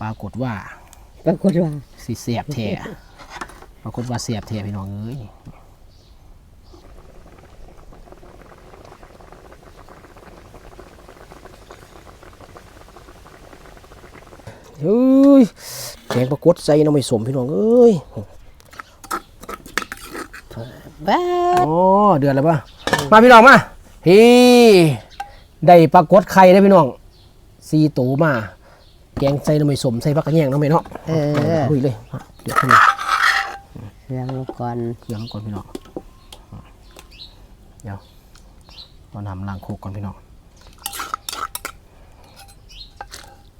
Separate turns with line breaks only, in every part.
ปรากฏว่า
ปรากฏว่า
สิเสียบแท้ปรากฏว่าเสียบแท้พี่น้องเอ้ยเฮ้ยแกงปรากฏใส่น้ำไม่สมพี่น้องเอ้ย
แบด
โอ้เดือดแล้วปะมาพี่น้องมาฮีได้ปรากฏไข่ได้พี่น้องซีตูมา แกงใส่น้ำไม่สมใส่ผักกระแยงน้ำไม่เนาะ
เออ
ลุยเลยเดี๋ยวขึ้นมา
เรื่องก่อน
เครื่องก่อนพี่น้องเดี๋ยวเรานำล้างโคกก่อนพี่น้อง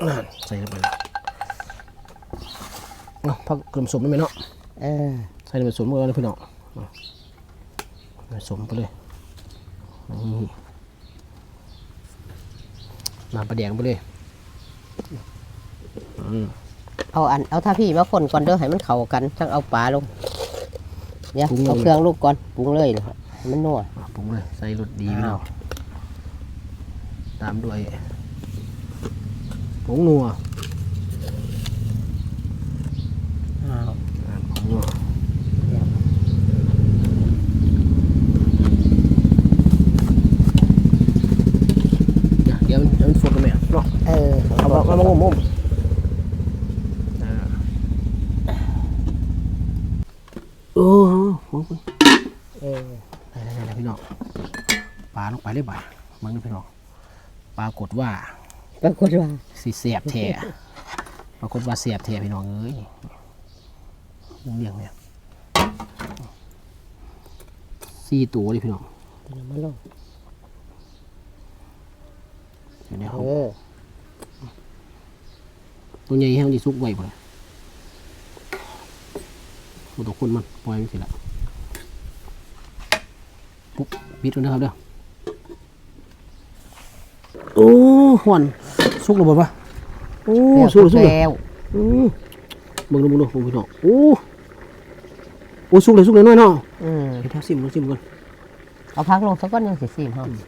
นั่นใส่ลงไปเลยเอาผักกระสมได้ไหมเนาะ
เออ
ใส่ลงไปสมมือเลยพี่น้องเอาผสมไปเลยนี่น้ำปลาแดงไปเลยอืม
เอาอันเอาท่าพี่มาคนก่อนเด้อให้มันเข้ากันทั้งเอาปลาลงเดี๋ยวเอาเครื่องลูกก่อนปรุงเลยเลยให้มันนัว
อะปรุงเลย ใส่รสดีพี่น้องตามด้วยผงนัว
อ้าว
อ่าผงนัวเดี๋ยวมันเดี๋ยวมันฝุดกันไหมเนาะ
เออ
เอามาเอามางมๆอ่ โอ้โหโอ้โห
เออ
ได้ได้ได้พี่น้องปลาลงไปเลยบ่ายมันนี่พี่น้องปรากฏว่า
ปรากฏว่า
สิเสียบแท้ปรากฏว่าเสียบแท้พี่น้องเอ้ยยังเลี้ยงเนี่ยสี่ตัวเลยพี่น้อง
เอามาลง
เดี๋ยวนี้
เอ
เขา
อ
ตัวใหญ่ให้มันดีซุกไว้บ่เลย บ่ตัวคนมันปล่อยมันสิละปุ๊บปิดแล้วนะครับเด้อโอ้หวนซุกระเบิดปะโอ้
แล้ว
ซุกเลยซุกเลย
แล้ว
อืมเบิ่งดูเบิ่งดูผมพี่น้องโอ้โอ้สุกเลยสุกเลยน้อยเนาะ
อืม
เดี๋ยวถ้าซิมลองซิมก่อน
เอาพักลงสักก้อนยังสิสิฮะ
อืม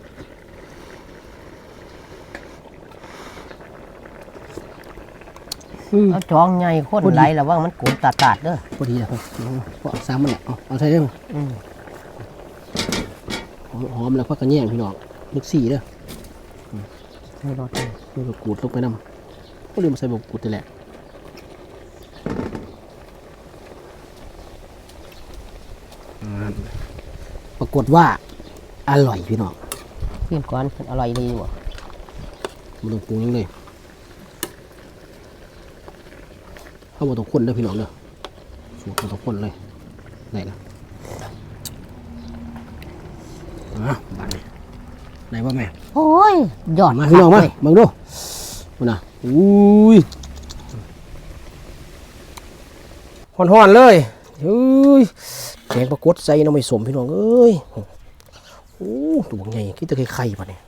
เอาจองใหญ่คนไหลระวังมันโกนตาตาดๆเด้อ
พอดีนะครับเอาเอาซ้ำมันแหละเอาเอาใส่เรื่อง
อืม
หอมหอมแล้วก็กระแยงพี่น้องลึกสี่เด้อ
ให้รอดเลย
ใส่บกกูดลงไปนำก็ลืมใส่บกกูดนี่แหละอ่าปรากฏว่า อร่อยพี่น้อง
ขึ้นก่อนมันอร่อยดีว่ะ
มันต้องปรุงยังเลย เข้ามาต้องคนเด้อพี่น้องเด้อสูตรมาต้องคนเลยได้แล้วอะบัดนี้ไหนว่าแม่
โอ้ยยอด
มาพี่น้องมา
เลย
เบิ่งดูมาน่ะอุ้ยห่อนๆเลยเฮ้ยแกงปรากฏใส่น้ำไม่สมพี่น้องเอ้ยโอ้ตัวใหญ่คิดแต่ไข่ๆป่ะเนี่ย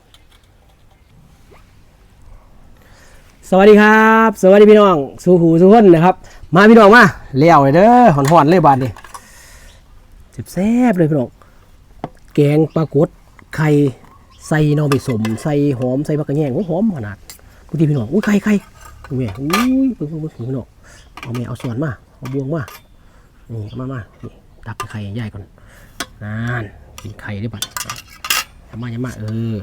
สวัสดีครับ สวัสดีพี่น้องสู่หูสู่คนนะครับ มาพี่น้องมาเลี้ยวเลยเด้อห่อนเลยบาดนี่แซ่บเลยพี่น้องแกงปลากดไข่ใส่นอไปสมใส่หอมใส่ผักกระแยงโอ้หอมขนาดกูทีพี่น้องอุ้ยไข่ไข่ดูแม่อุ้ยเพิ่งเพิ่งเพิ่งพี่น้องเอาแม่เอาส่วนมาเอาบวงมานี่เอามามานี่ตักไข่ใหญ่ก่อนนั่นกินไข่ได้ป่ะอย่ามาอย่ามาเออ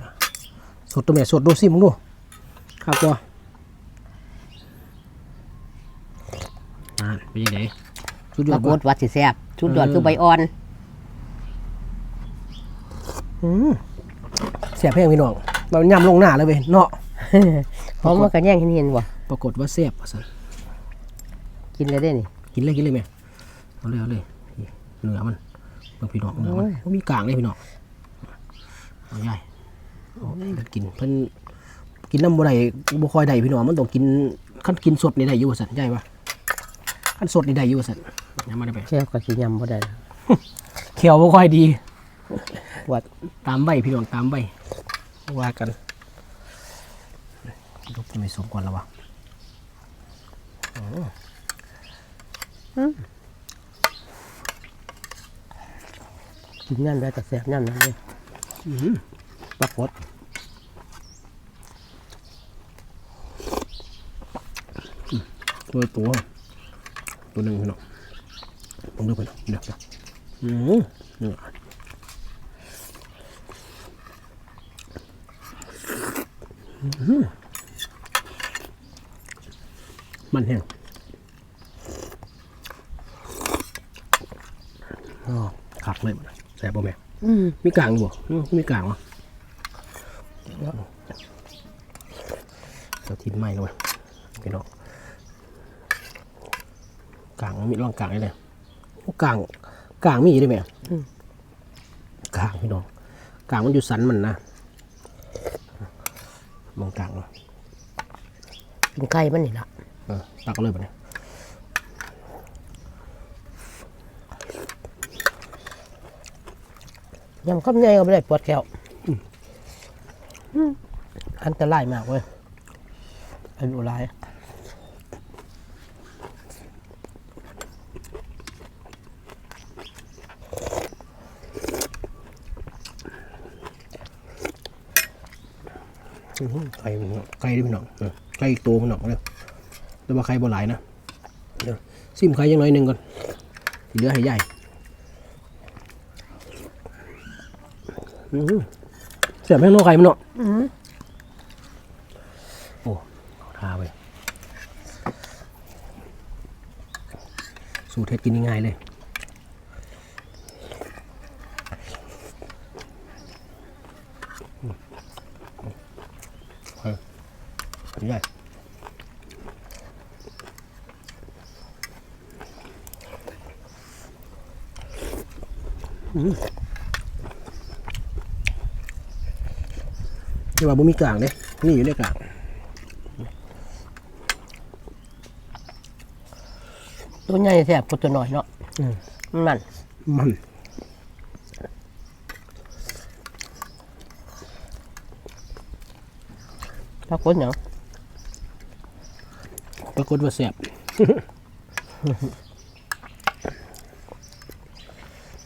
สดตัวแม่สดดูสิมึงดูข้าวตัว นั่นเป็นยังไงสุดย
ป
อ
รา
ด
ก
บ่
ฏว่าสิแซ่บชุดยอด
เออ
คือใบอ่อน
อืมเสียบแพงพี่น้องเราย่ำลงหน้าเลยเว้ยเนาะ
หอมมันก็แย่งเห็นๆว่ะ
ปรากฏว่าเสียบว่าซั่น
กินเลยได้นี่
กินเลยกินเลยแม่เอาเลยเอาเลยนี่เนื้อมันเบิ่งพี่น้องเนื้อมัน
โอ้ย
บ่มีกลางเลยพี่น้องเอาใหญ่เอาเพิ่นกินเพิ่นกินน้ำบ่ได้บ่ค่อยได้พี่น้องมันต้องกินคันกินสดนี่ได้อยู่ว่าซั่นใหญ่ปะ คันสดนี่ได้อยู่ว่าซั่นยังมาได้ไป
เชี่ยวกับสิยำบ่ได้
เขียวบ่ค่อยดี
ปวด
ตามใบพี่น้องตามใบว่ากันลูกจะไม่สมก่อนแล้ววะ
กินนั่นได้แต่แซ่บนั่นนั่นเลย
อื้อหือปรากฏตัวตัว ตัวหนึ่งพี่น้องผมดูไปน้องเดี๋ยวเดี๋ยวอืมเนื้ออืมมันแห้งอ๋อขักเลยมันแสบป่ะแม่
อืม
มีกลางอยู่บ่อืมมีกลางวะเราทิ้งไม้แล้วเว้ยพี่น้อง กลางมันมีร่องกลางได้เลยโอ้กลางกลางมีได้ไหมกลางพี่น้องกลางมันอยู่สันมันนะมองกลางเนาะ
กินไก่มันนี่ละ
เออตักเอาเลยปะเนี่ย
ยำข้าวเหนียวก็ไม่ได้ปวดแก้วอืมอันตรายมากเว้ยอายุหลาย
อื้อหือ ไก่พี่น้องไก่ดิพี่น้องเออไก่อีกตัวพี่น้องเลยแต่ว่าไข่บ่หลายนะเดี๋ยวซิมไข่ยังน้อยหนึ่งก่อนที่เหลือให้ใหญ่อื้อหือเสียบแม่งนอกไข่มันเนาะ
อืม
โอ้ทาไป สูตรเทศกินง่ายๆเลยอืมเฮ้ย ใหญ่อืมที่ว่าบ่มีกลางเด้นี่อยู่ในกลาง
ตัวใหญ่แสบกว่าตัวน้อยเนาะ
อืม
มัน
มัน
ปรากฏเนาะ
ปรากฏว่าแสบ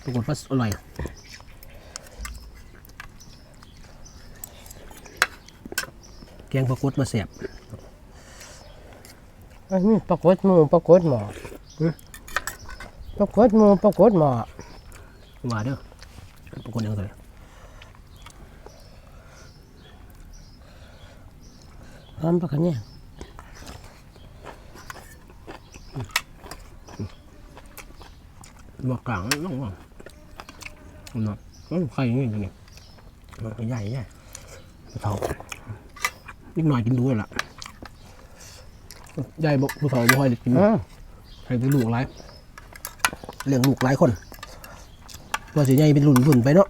ปรากฏว่าอร่อยแกงปรากฏว่าแสบ
อันนี้ปรากฏหมูปรากฏหมอ
หือ
ปรากฏหมูปรากฏหมอ
ว่าเด้อปรากฏยังไง
อันปรากฏเนี่ย
บอกกลางน้องว่าเนาะมันไข่อยังไงเนี่ยใหญ่ใหญ่เท่านิดหน่อยกินดูเลยล่ะใหญ่บอกผู้เฒ่าบ่ค่อยกินใครเป็นลูกหลายเลี้ยงลูกหลายคนว่าสิใหญ่เป็นรุ่นรุ่นไปเนาะ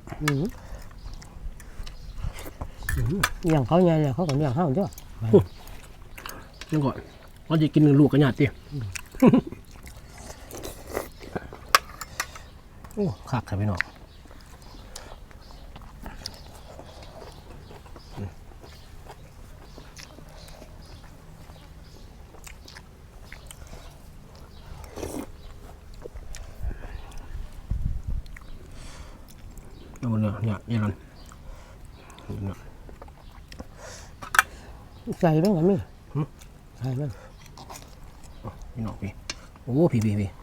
อย่างเขาใหญ่เลยเขาก็เลี้ยงเขาเจ้า
นั่ก่อนว่าจะกินลูกกระหยาดติ โอ้คักครับพี่น้องเอาหมดเลยเนี่ยเนี่ยรันเนี่ย
ใส่บ้างกันมั้ย
หึ
ใส่บ้าง
พี่น้องพี่ โอ้ พี่พี่พี่พี่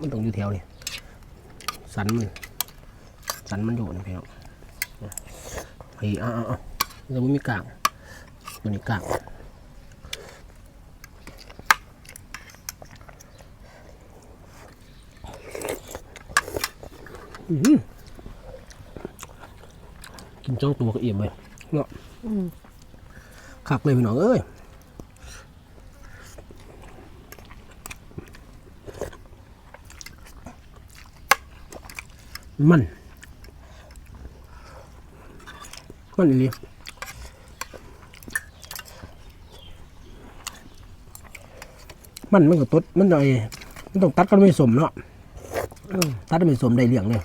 มันต้องอยู่แถวนี่สันมันสันมันอยู่นะพี่น้องพี่อะอะอะแล้วมันมีกลางตัวนี้กลางอื้อหือกินจ้องตัวก็เอี่ยมเลยเนาะขักเลยพี่น้องเอ้ย มันมันอีหลีมันมันก็ตดมันหน่อยมันต้องตัดกันไม่สมเนาะตัดไม่สมได้เหลี่ยงเลย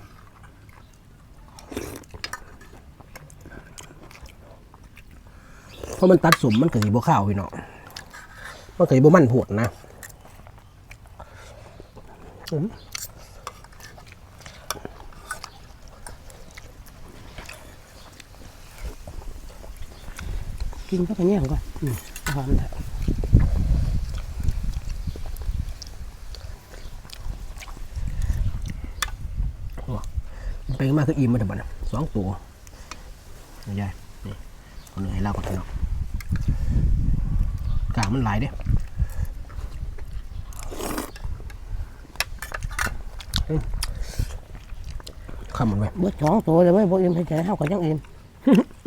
เพราะมันตัดสมมันก็สิบ่ข้าวพี่เนาะมันก็สิบ่มันผดนะ
กินเข้าไปเนี่ยก่อนหอมแล้วไป
มากคืออิ่มมาถึงบัดสองตัวใหญ่นี่คนหนึ่งให้เล่ากันเนาะกามันหลายเด้ข้ามันไว้
เบิดสองตัวเลยไว้บ่อิ่มให้ใจเฮาก็ยังอิ่ม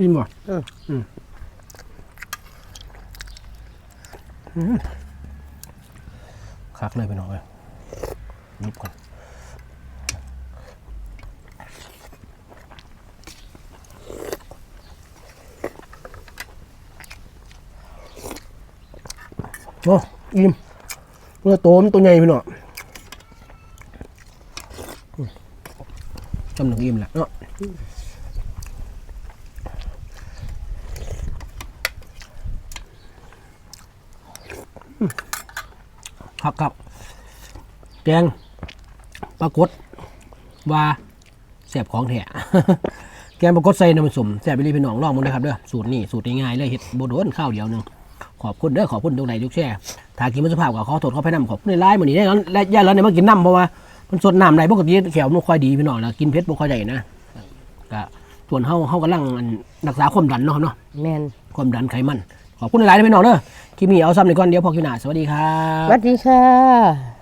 อิ่มบ่
เออ
อืม คักเลยพี่น้องเลยยุบก่อนโอ้อิ่มเมื่อโตมตัวใหญ่พี่น้องจำหนึ่งอิ่มแหละเนาะ ครับครับแกงปรากฏว่าแสบของแท้แกงปรากฏใส่น้ำมันสมแสบไปเลยพี่น้องลองมึงนะครับเด้อสูตรนี่สูตรง่ายๆเลยเห็ดโบโดนข้าวเดียวหนึงขอบคุณเด้อขอบคุณทุกไหนทุกแช่ถ้ากินมันสุภาพก็ขอโทษขอพายน้ำขอบคุณในไลน์มื้อนี้ได้แล้วและย่าแล้วเนี่ยมากินน้ำเพราะว่ามันสดน้ำไหลปกติแขวมันค่อยดีพี่น้องแล้วกินเผ็ดบ่ค่อยได้นะก็ส่วนเฮาเฮากำลังอันรักษาความดันเนาะครับเนาะ
แม่น
ความดันไขมัน ขอบคุณหลายๆนะพี่น้องเด้อคลิปนี้เอาซ้ำหนึ่งก่อนเดี๋ยวพอคิวหน้าสวัสดีครับ ส
วัสดีค่ะ